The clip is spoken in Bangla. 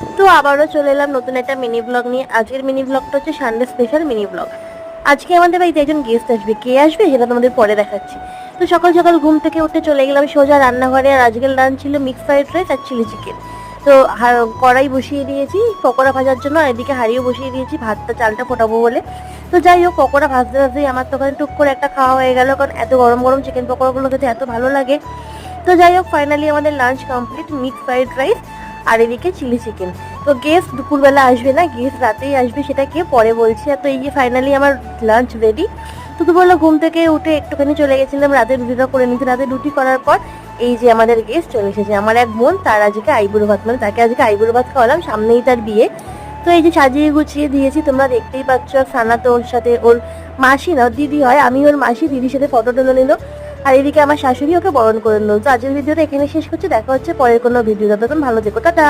তো আবারও চলে এলাম নতুন একটা মিনি ব্লগ নিয়ে। আজকের মিনি ব্লগটা হচ্ছে সানডে স্পেশাল মিনি ব্লগ আজকে আমাদের বাড়িতে একজন গেস্ট আসবে। কে আসবে সেটা তোমাদের পরে দেখাচ্ছি। তো সকাল সকাল ঘুম থেকে উঠে চলে গেলাম সোজা রান্নাঘরে। আর আজকের লাঞ্চ ছিল মিক্স ফ্রাইড রাইস আর চিলি চিকেন তো কড়াই বসিয়ে দিয়েছি পকোড়া ভাজার জন্য। আর এদিকে হাঁড়িও বসিয়ে দিয়েছি, ভাতটা, চালটা ফোটাবো বলে। তো যাই হোক, পকোড়া ভাজতে ভাজতেই আমার তো টুক করে একটা খাওয়া হয়ে গেল। কারণ এত গরম গরম চিকেন পকোড়াগুলো খেতে এত ভালো লাগে। তো যাই হোক ফাইনালি আমাদের lunch complete mix fried rice আর এদিকে চিলি চিকেন। তো গেস্ট দুপুরবেলা আসবে না গেস্ট রাতেই আসবে, সেটা কে পরে বলছি। তো এই যে ফাইনালি আমার লাঞ্চ রেডি তো দুপুরবেলা ঘুম থেকে উঠে একটুখানি চলে গেছিলাম, রাতে রুটিটা করে নিতে রাতে রুটি করার পর এই যে আমাদের গেস্ট চলে এসেছে। আমার এক বোন, তার আজকে আইবুড়ো ভাত। মানে তাকে আজকে আইবুড়ো ভাত খাওয়ালাম, সামনেই তার বিয়ে। তো এই যে সাজিয়ে গুছিয়ে দিয়েছি, তোমরা দেখতেই পাচ্ছ সানা তো ওর সাথে, ওর মাসি না দিদি হয়, আমি ওর মাসি, দিদির সাথে ফটো তুলে নিল। আর এদিকে আমার শাশুড়ি ওকে বরণ করে নিল। তো আজকের ভিডিওটা এখানে শেষ করছি। দেখা হচ্ছে পরের কোনো ভিডিও। ততক্ষণ ভালো থেকো। টাটা!